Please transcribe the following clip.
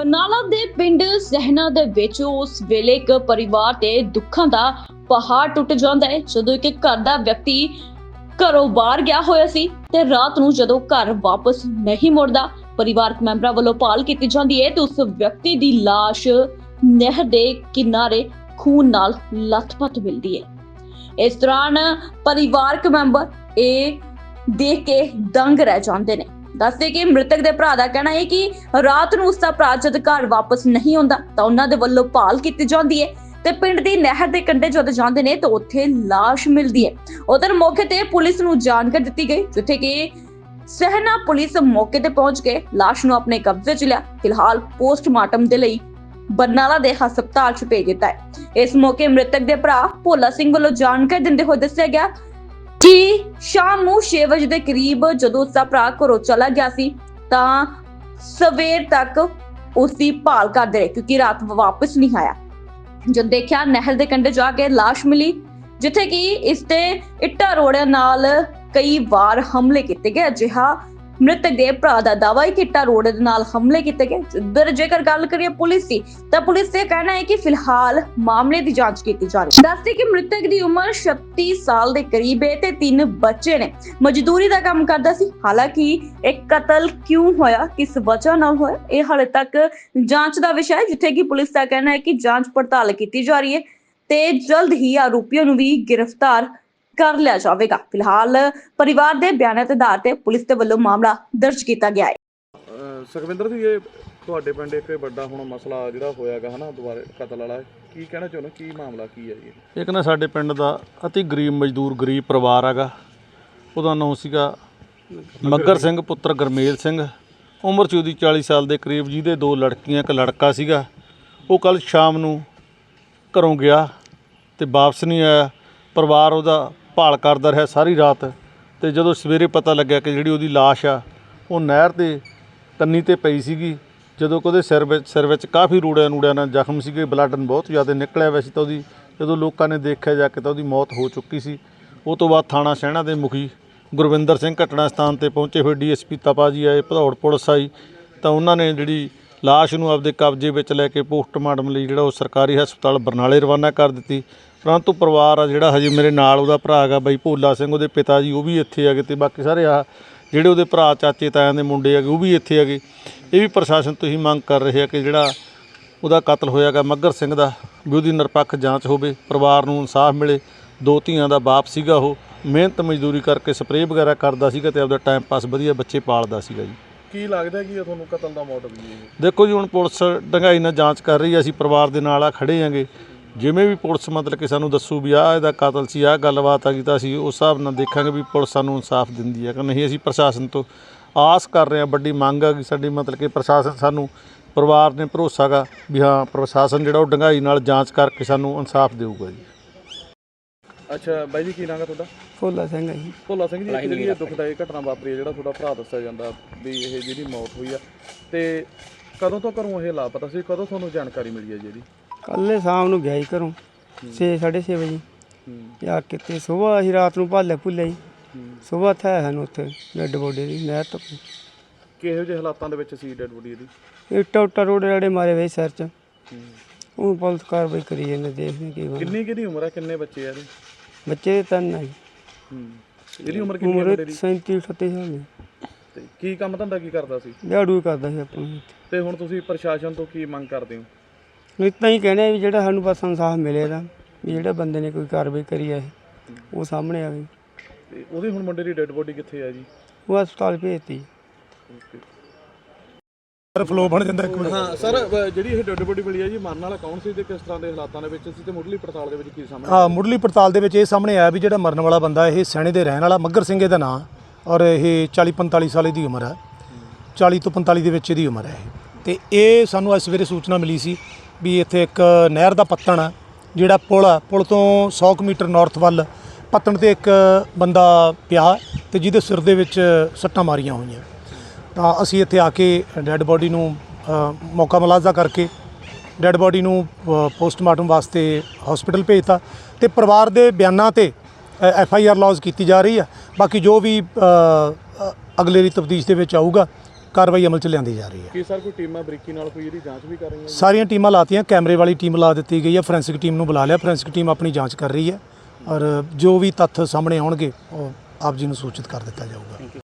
ਬਰਨਾਲਾ ਦੇ ਪਿੰਡ ਸਹਿਨਾ ਦੇ ਵਿੱਚ ਉਸ ਵੇਲੇ ਇੱਕ ਪਰਿਵਾਰ ਤੇ ਦੁੱਖਾਂ ਦਾ ਪਹਾੜ ਟੁੱਟ ਜਾਂਦਾ ਹੈ। ਜਦੋਂ ਇੱਕ ਘਰ ਦਾ ਵਿਅਕਤੀ ਘਰੋਂ ਬਾਹਰ ਗਿਆ ਹੋਇਆ ਸੀ ਤੇ ਰਾਤ ਨੂੰ ਜਦੋਂ ਘਰ ਵਾਪਸ ਨਹੀਂ ਮੁੜਦਾ, ਪਰਿਵਾਰਕ ਮੈਂਬਰਾਂ ਵੱਲੋਂ ਭਾਲ ਕੀਤੀ ਜਾਂਦੀ ਹੈ ਤੇ ਉਸ ਵਿਅਕਤੀ ਦੀ ਲਾਸ਼ ਨਹਿਰ ਦੇ ਕਿਨਾਰੇ ਖੂਨ ਨਾਲ ਲੱਥਪੱਥ ਮਿਲਦੀ ਹੈ। ਇਸ ਦੌਰਾਨ ਪਰਿਵਾਰਕ ਮੈਂਬਰ ਇਹ ਦੇਖ ਕੇ ਦੰਗ ਰਹਿ ਜਾਂਦੇ ਨੇ। ਦੱਸਦੇ ਕਿ ਮ੍ਰਿਤਕ ਦੇ ਭਰਾ ਦਾ ਕਹਿਣਾ ਹੈ ਕਿ ਰਾਤ ਨੂੰ ਉਸ ਦਾ ਭਰਾ ਜਦ ਘਰ ਵਾਪਸ ਨਹੀਂ ਆਉਂਦਾ, ਤਾਂ ਉਹਨਾਂ ਦੇ ਵੱਲੋਂ ਭਾਲ ਕੀਤੀ ਜਾਂਦੀ ਹੈ ਤੇ ਪਿੰਡ ਦੀ ਨਹਿਰ ਦੇ ਕੰਢੇ ਜਦ ਜਾਂਦੇ ਨੇ, ਤਾਂ ਉੱਥੇ ਲਾਸ਼ ਮਿਲਦੀ ਹੈ। ਉਧਰ ਮੌਕੇ ਤੇ ਪੁਲਿਸ ਨੂੰ ਜਾਣਕਾਰੀ ਦਿੱਤੀ ਗਈ, ਜਿੱਥੇ ਕਿ ਸਹਿਨਾ ਪੁਲਿਸ ਮੌਕੇ ਤੇ ਪਹੁੰਚ ਕੇ ਲਾਸ਼ ਨੂੰ ਆਪਣੇ ਕਬਜ਼ੇ 'ਚ ਲਿਆ। ਫਿਲਹਾਲ ਪੋਸਟਮਾਰਟਮ ਦੇ ਲਈ ਬਰਨਾਲਾ ਦੇ ਹਸਪਤਾਲ 'ਚ ਭੇਜ ਦਿੱਤਾ ਹੈ। ਇਸ ਮੌਕੇ ਮ੍ਰਿਤਕ ਦੇ ਭਰਾ ਭੋਲਾ ਸਿੰਘ ਵੱਲੋਂ ਜਾਣਕਾਰੀ ਦਿੰਦੇ ਹੋਏ ਦੱਸਿਆ ਗਿਆ ਕਿ ਸ਼ਾਮ ਨੂੰ 6 ਵਜੇ ਦੇ ਕਰੀਬ ਜਦੋਂ ਉਸ ਭਰਾ ਘਰੋਂ ਚਲਾ ਗਿਆ ਸੀ, ਤਾਂ ਸਵੇਰ ਤੱਕ ਉਸਦੀ ਭਾਲ ਕਰਦੇ ਰਹੇ, ਕਿਉਂਕਿ ਰਾਤ ਵਾਪਸ ਨਹੀਂ ਆਇਆ। ਜਦ ਦੇਖਿਆ ਨਹਿਰ ਦੇ ਕੰਢੇ ਜਾ ਕੇ ਲਾਸ਼ ਮਿਲੀ, ਜਿੱਥੇ ਕਿ ਇਸ ਤੇ ਇੱਟਾਂ ਰੋੜਿਆਂ ਨਾਲ ਕਈ ਵਾਰ ਹਮਲੇ ਕੀਤੇ ਗਏ। ਅਜਿਹਾ ਮ੍ਰਿਤਕ ਦੇ ਭਰਾ ਦਾ ਦਾਅਵਾ ਹੈ ਕਿ ਇੱਟਾਂ ਰੋੜੇ ਦੇ ਨਾਲ ਹਮਲੇ ਕੀਤੇ ਗਏ। ਜਿੱਧਰ ਜੇਕਰ ਗੱਲ ਕਰੀਏ ਪੁਲਿਸ ਦੀ, ਤਾਂ ਪੁਲਿਸ ਦਾ ਕਹਿਣਾ ਹੈ ਕਿ ਫਿਲਹਾਲ ਮਾਮਲੇ ਦੀ ਜਾਂਚ ਕੀਤੀ ਜਾ ਰਹੀ ਹੈ। ਦੱਸਦੇ ਕਿ ਮ੍ਰਿਤਕ ਦੀ ਉਮਰ 36 ਸਾਲ ਦੇ ਕਰੀਬ ਹੈ ਤੇ ਤਿੰਨ ਬੱਚੇ ਨੇ। ਮਜ਼ਦੂਰੀ ਦਾ ਕੰਮ ਕਰਦਾ ਸੀ। ਹਾਲਾਂਕਿ ਇਹ ਕਤਲ ਕਿਉਂ ਹੋਇਆ, ਕਿਸ ਵਜ੍ਹਾ ਨਾਲ ਹੋਇਆ, ਇਹ ਹਾਲੇ ਤੱਕ ਜਾਂਚ ਦਾ ਵਿਸ਼ਾ ਹੈ, ਜਿੱਥੇ ਕਿ ਪੁਲਿਸ ਦਾ ਕਹਿਣਾ ਹੈ ਕਿ ਜਾਂਚ ਪੜਤਾਲ ਕੀਤੀ ਜਾ ਰਹੀ ਹੈ ਤੇ ਜਲਦ ਹੀ ਆਰੋਪੀਆਂ ਨੂੰ ਵੀ ਗ੍ਰਿਫਤਾਰ ਕਰ ਲਿਆ ਜਾਵੇਗਾ। ਫਿਲਹਾਲ ਪਰਿਵਾਰ ਦੇ ਬਿਆਨਾਂ ਦੇ ਆਧਾਰ ਤੇ ਪੁਲਿਸ ਦੇ ਵੱਲੋਂ ਮਾਮਲਾ ਦਰਜ ਕੀਤਾ ਗਿਆ ਹੈ। ਸੁਖਵਿੰਦਰ ਜੀ ਇਹ ਤੁਹਾਡੇ ਪਿੰਡ ਇੱਕ ਵੱਡਾ ਹੁਣ ਮਸਲਾ ਜਿਹੜਾ ਹੋਇਆਗਾ ਹਨਾ ਦੁਬਾਰੇ ਕਤਲ ਵਾਲਾ। ਕੀ ਕਹਿਣਾ ਚਾਹੁੰਦੇ ਕੀ ਮਾਮਲਾ ਕੀ ਹੈ ਜੀ? ਇੱਕ ਨਾ ਸਾਡੇ ਪਿੰਡ ਦਾ ਅਤੀ ਗਰੀਬ ਮਜ਼ਦੂਰ ਗਰੀਬ ਪਰਿਵਾਰ ਹੈਗਾ। ਉਹਦਾ ਨਾਮ ਸੀਗਾ ਮੱਗਰ ਸਿੰਘ ਪੁੱਤਰ ਗਰਮੇਲ ਸਿੰਘ। ਉਮਰ ਚ ਉਹਦੀ 40 ਸਾਲ ਦੇ ਕਰੀਬ ਜਿਹਦੇ ਦੋ ਲੜਕੀਆਂ ਇੱਕ ਲੜਕਾ ਸੀਗਾ। ਉਹ ਕੱਲ ਸ਼ਾਮ ਨੂੰ ਘਰੋਂ ਗਿਆ ਤੇ ਵਾਪਸ ਨਹੀਂ ਆਇਆ। ਪਰਿਵਾਰ ਉਹਦਾ ਭਾਲ ਕਰਦਾ ਰਿਹਾ ਸਾਰੀ ਰਾਤ ਤੇ ਜਦੋਂ ਸਵੇਰੇ ਪਤਾ ਲੱਗਿਆ ਕਿ ਜਿਹੜੀ ਉਹਦੀ ਲਾਸ਼ ਆ, ਉਹ ਨਹਿਰ ਦੇ ਕੰਨੀ ਤੇ ਪਈ ਸੀਗੀ, ਜਦੋਂ ਕਿ ਉਹਦੇ ਸਿਰ ਵਿੱਚ ਸਿਰ ਵਿੱਚ ਕਾਫੀ ਰੂੜਿਆਂ ਨੂੜਿਆਂ ਨਾਲ ਜ਼ਖਮ ਸੀਗੇ ਬਲੱਡ ਬਹੁਤ ਜ਼ਿਆਦਾ ਨਿਕਲਿਆ ਵੈਸੇ ਤਾਂ ਉਹਦੀ ਜਦੋਂ ਲੋਕਾਂ ਨੇ ਦੇਖਿਆ ਜਾ ਕੇ ਤਾਂ ਉਹਦੀ ਮੌਤ ਹੋ ਚੁੱਕੀ ਸੀ। ਉਹ ਤੋਂ ਬਾਅਦ ਥਾਣਾ ਸਹਿਣਾ ਦੇ ਮੁਖੀ ਗੁਰਵਿੰਦਰ ਸਿੰਘ ਘਟਨਾ ਸਥਾਨ ਤੇ ਪਹੁੰਚੇ ਹੋਏ ਡੀਐਸਪੀ ਤਪਾ ਜੀ ਆਏ, ਭਦੌੜ ਪੁਲਿਸ ਆਈ ਤਾਂ ਉਹਨਾਂ ਨੇ ਜਿਹੜੀ ਲਾਸ਼ ਨੂੰ ਆਪਦੇ ਕਬਜ਼ੇ ਵਿੱਚ ਲੈ ਕੇ ਪੋਸਟਮਾਰਟਮ ਲਈ ਜਿਹੜਾ ਉਹ ਸਰਕਾਰੀ ਹਸਪਤਾਲ ਬਰਨਾਲੇ ਰਵਾਨਾ ਕਰ ਦਿੱਤੀ। ਪਰੰਤੂ ਪਰਿਵਾਰ ਆ ਜਿਹੜਾ ਹਜੇ ਮੇਰੇ ਨਾਲ ਉਹਦਾ ਭਰਾ ਹੈਗਾ ਬਾਈ ਭੋਲਾ ਸਿੰਘ, ਉਹਦੇ ਪਿਤਾ ਜੀ ਉਹ ਵੀ ਇੱਥੇ ਹੈਗੇ ਤੇ ਬਾਕੀ ਸਾਰੇ ਆ ਜਿਹੜੇ ਉਹਦੇ ਭਰਾ ਚਾਚੇ ਤਾਇਆਂ ਦੇ ਮੁੰਡੇ ਹੈਗੇ ਉਹ ਵੀ ਇੱਥੇ ਹੈਗੇ। ਇਹ ਵੀ ਪ੍ਰਸ਼ਾਸਨ ਤੋਂ ਹੀ ਮੰਗ ਕਰ ਰਹੇ ਆ ਕਿ ਜਿਹੜਾ ਉਹਦਾ ਕਤਲ ਹੋਇਆਗਾ ਮੱਗਰ ਸਿੰਘ ਦਾ, ਵੀ ਉਹਦੀ ਨਿਰਪੱਖ ਜਾਂਚ ਹੋਵੇ, ਪਰਿਵਾਰ ਨੂੰ ਇਨਸਾਫ ਮਿਲੇ, ਦੋ ਧੀਆਂ ਦਾ ਬਾਪ ਸੀਗਾ ਉਹ, ਮਿਹਨਤ ਮਜ਼ਦੂਰੀ ਕਰਕੇ ਸਪਰੇਅ ਵਗੈਰਾ ਕਰਦਾ ਸੀਗਾ ਤੇ ਆਪਦਾ ਟਾਈਮ ਪਾਸ ਵਧੀਆ ਬੱਚੇ ਪਾਲਦਾ ਸੀਗਾ ਜੀ। ਕੀ ਲੱਗਦਾ ਕਿ ਇਹ ਤੁਹਾਨੂੰ ਕਤਲ ਦਾ ਮੋਟਿਵ ਜੀ ਇਹ? ਦੇਖੋ ਜੀ ਹੁਣ ਪੁਲਿਸ ਡੰਗਾਈ ਨਾਲ ਜਾਂਚ ਕਰ ਰਹੀ ਹੈ ਅਸੀਂ ਪਰਿਵਾਰ ਦੇ ਨਾਲ ਆ ਖੜੇ ਆਂਗੇ ਜਿਵੇਂ ਵੀ ਪੁਲਿਸ ਮਤਲਬ ਕਿ ਸਾਨੂੰ ਦੱਸੂ ਵੀ ਆਹ ਇਹਦਾ ਕਾਤਲ ਸੀ ਆਹ ਗੱਲਬਾਤ ਆ ਗਈ ਤਾਂ ਅਸੀਂ ਉਸ ਹਿਸਾਬ ਨਾਲ ਦੇਖਾਂਗੇ ਵੀ ਪੁਲਿਸ ਸਾਨੂੰ ਇਨਸਾਫ ਦਿੰਦੀ ਹੈ ਕਿ ਨਹੀਂ। ਅਸੀਂ ਪ੍ਰਸ਼ਾਸਨ ਤੋਂ ਆਸ ਕਰ ਰਹੇ ਹਾਂ ਵੱਡੀ ਮੰਗ ਆ ਕਿ ਸਾਡੀ ਮਤਲਬ ਕਿ ਪ੍ਰਸ਼ਾਸਨ ਸਾਨੂੰ ਪਰਿਵਾਰ ਨੇ ਭਰੋਸਾ ਗਾ ਵੀ ਹਾਂ ਪ੍ਰਸ਼ਾਸਨ ਜਿਹੜਾ ਉਹ ਡੰਗਾਈ ਨਾਲ ਜਾਂਚ ਕਰਕੇ ਸਾਨੂੰ ਇਨਸਾਫ ਦੇਊਗਾ ਜੀ। ਅੱਛਾ ਬਾਈ ਜੀ ਕੀ ਨਾਮ ਹੈ ਤੁਹਾਡਾ? ਭੋਲਾ ਸਿੰਘ ਹੈ ਜੀ। ਭੋਲਾ ਸਿੰਘ ਜੀ ਇੱਕ ਜਿਹੜੀ ਇਹ ਘਟਨਾ ਵਾਪਰੀ ਹੈ ਜਿਹੜਾ ਤੁਹਾਡਾ ਭਰਾ ਦੱਸਿਆ ਜਾਂਦਾ ਵੀ ਇਹ ਜਿਹਦੀ ਮੌਤ ਹੋਈ ਆ। ਤੇ ਕਦੋਂ ਤੋਂ ਘਰੋਂ ਇਹ ਲਾਪਤਾ ਸੀ? ਕਦੋਂ ਤੁਹਾਨੂੰ ਜਾਣਕਾਰੀ ਮਿਲੀ ਹੈ ਜੀ ਇਹਦੀ? ਕੱਲ੍ਹ ਸ਼ਾਮ ਨੂੰ ਗਿਆ ਹੀ। ਘਰੋਂ 6 6:30 ਵਜੇ। ਹੂੰ। ਜਾ ਕੇ ਤੇ ਸਵੇਰ ਅਸੀਂ ਰਾਤ ਨੂੰ ਭਾਲੇ ਭੁੱਲੇ ਜੀ ਹੂੰ। ਸਵੇਰ ਥਾ ਸਾਨੂੰ ਉੱਥੇ ਡੈਡ ਬੋਡੀ ਦੀ ਨਹਿਰ ਤੋਂ। ਕਿਹੋ ਜਿਹੇ ਹਾਲਾਤਾਂ ਦੇ ਵਿੱਚ ਸੀ ਡੈਡ ਬੋਡੀ ਇਹਦੀ? ਇੱਟਾ ਉੱਟਾ ਰੋੜੇ ਰੜੇ ਮਾਰੇ ਵੇ ਸਿਰ 'ਚ। ਹੂੰ। ਉਹ ਪੁਲਿਸ ਕਾਰਵਾਈ ਕਰੀ ਜਾਂਦੇ ਦੇਖਦੇ ਕੀ ਬਣਦਾ। ਕਿੰਨੀ ਕਿੰਨੀ ਉਮਰ ਹੈ ਕਿੰਨੇ ਬੱਚੇ ਆ ਇਹਦੇ? ਬੱਚੇ ਤਿੰਨ ਆ ਜੀ। ਹੂੰ ਇਹਦੀ ਉਮਰ ਕਿੰਨੀ ਹੈ ਉਮਰ ਮੁੰਡੇ ਦੀ? 37 38 ਸਾਲ ਦੀ। ਤੇ ਕੀ ਕੰਮ ਧੰਦਾ ਕੀ ਕਰਦਾ ਸੀ? ਦਿਹਾੜੂ ਹੀ ਕਰਦਾ ਸੀ ਆਪਾਂ ਨੂੰ ਤੇ ਹੁਣ ਤੁਸੀਂ ਪ੍ਰਸ਼ਾਸਨ ਤੋਂ ਕੀ ਮੰਗ ਕਰਦੇ ਹੋ? ਇਤਾਂ ਹੀ ਕਹਿੰਦੇ ਆ ਵੀ ਜਿਹੜਾ ਸਾਨੂੰ ਬਸ ਇਨਸਾਫ ਮਿਲੇ ਦਾ ਵੀ ਜਿਹੜੇ ਬੰਦੇ ਨੇ ਕੋਈ ਕਾਰਵਾਈ ਕਰੀ ਇਹ ਉਹ ਸਾਹਮਣੇ ਆਵੇ। ਤੇ ਉਹਦੀ ਹੁਣ ਮੁੰਡੇ ਦੀ ਡੈੱਡ ਬੋਡੀ ਕਿੱਥੇ ਹੈ ਜੀ? ਉਹ ਹਸਪਤਾਲ ਭੇਜਤੀ। ਫਲੋ ਬਣ ਜਾਂਦਾ ਇੱਕ ਮਿੰਟ ਹਾਂ ਸਰ ਜਿਹੜੀ ਇਹ ਡੈੱਡ ਬੋਡੀ ਮਿਲੀ ਹੈ ਜੀ ਮਰਨ ਵਾਲਾ ਕੌਣ ਸੀ ਤੇ ਕਿਸ ਤਰ੍ਹਾਂ ਦੇ ਹਾਲਾਤਾਂ ਦੇ ਵਿੱਚ ਸੀ ਤੇ ਮੁੱਢਲੀ ਪੜਤਾਲ ਦੇ ਵਿੱਚ ਕੀ ਸਾਹਮਣੇ ਆ ਮੁੱਢਲੀ ਪੜਤਾਲ ਦੇ ਵਿੱਚ ਇਹ ਸਾਹਮਣੇ ਆਇਆ ਵੀ ਜਿਹੜਾ ਮਰਨ ਵਾਲਾ ਬੰਦਾ ਇਹ ਸੈਣੇ ਦੇ ਰਹਿਣ ਵਾਲਾ ਮੱਗਰ ਸਿੰਘ ਦਾ ਨਾਂ ਔਰ ਇਹ 40 45 ਸਾਲ ਦੀ ਉਮਰ ਹੈ 40 ਤੋਂ 45 ਦੇ ਵਿੱਚ ਇਹਦੀ ਉਮਰ ਹੈ ਇਹ। ਤੇ ਇਹ ਸਾਨੂੰ ਅੱਜ ਸਵੇਰੇ ਸੂਚਨਾ ਮਿਲੀ ਸੀ ਵੀ ਇੱਥੇ ਇੱਕ ਨਹਿਰ ਦਾ ਪੱਤਣ ਹੈ ਜਿਹੜਾ ਪੁਲ ਆ ਪੁਲ ਤੋਂ 100 ਕੁ ਮੀਟਰ ਨਾਰਥ ਵੱਲ ਪੱਤਣ ਤੇ ਇੱਕ ਬੰਦਾ ਪਿਆ ਤੇ ਜਿਹਦੇ ਸਿਰ ਦੇ ਵਿੱਚ ਸੱਟਾਂ ਮਾਰੀਆਂ ਹੋਈਆਂ। ਤਾਂ ਅਸੀਂ ਇੱਥੇ ਆ ਕੇ ਡੈੱਡ ਬੋਡੀ ਨੂੰ ਅ, ਮੌਕਾ ਮੁਲਾਜ਼ਾ ਕਰਕੇ ਡੈੱਡ ਬੋਡੀ ਨੂੰ ਪੋਸਟਮਾਰਟਮ ਵਾਸਤੇ ਹਸਪੀਟਲ ਭੇਜਤਾ ਤੇ ਪਰਿਵਾਰ ਦੇ ਬਿਆਨਾਂ ਤੇ ਐਫ ਆਈ ਆਰ ਲੌਜ ਕੀਤੀ ਜਾ ਰਹੀ ਆ। ਬਾਕੀ ਜੋ ਵੀ ਅ, ਅ, ਅਗਲੇਰੀ ਤਫਤੀਸ਼ ਦੇ ਵਿੱਚ ਆਊਗਾ ਕਾਰਵਾਈ ਅਮਲ 'ਚ ਲਿਆਂਦੀ ਜਾ ਰਹੀ ਹੈ। ਕੀ ਸਰ ਕੋਈ ਟੀਮਾਂ ਬਰੀਕੀ ਨਾਲ ਕੋਈ ਇਹਦੀ ਜਾਂਚ ਵੀ ਕਰ ਰਹੀਆਂ? ਸਾਰੀਆਂ ਟੀਮਾਂ ਲਾਤੀਆਂ ਕੈਮਰੇ ਵਾਲੀ ਟੀਮ ਲਾ ਦਿੱਤੀ ਗਈ ਹੈ ਫੋਰੈਂਸਿਕ ਟੀਮ ਨੂੰ ਬੁਲਾ ਲਿਆ ਫੋਰੈਂਸਿਕ ਟੀਮ ਆਪਣੀ ਜਾਂਚ ਕਰ ਰਹੀ ਹੈ। ਔਰ ਜੋ ਵੀ ਤੱਥ ਸਾਹਮਣੇ ਆਉਣਗੇ ਉਹ ਆਪ ਜੀ ਨੂੰ ਸੂਚਿਤ ਕਰ ਦਿੱਤਾ ਜਾਊਗਾ।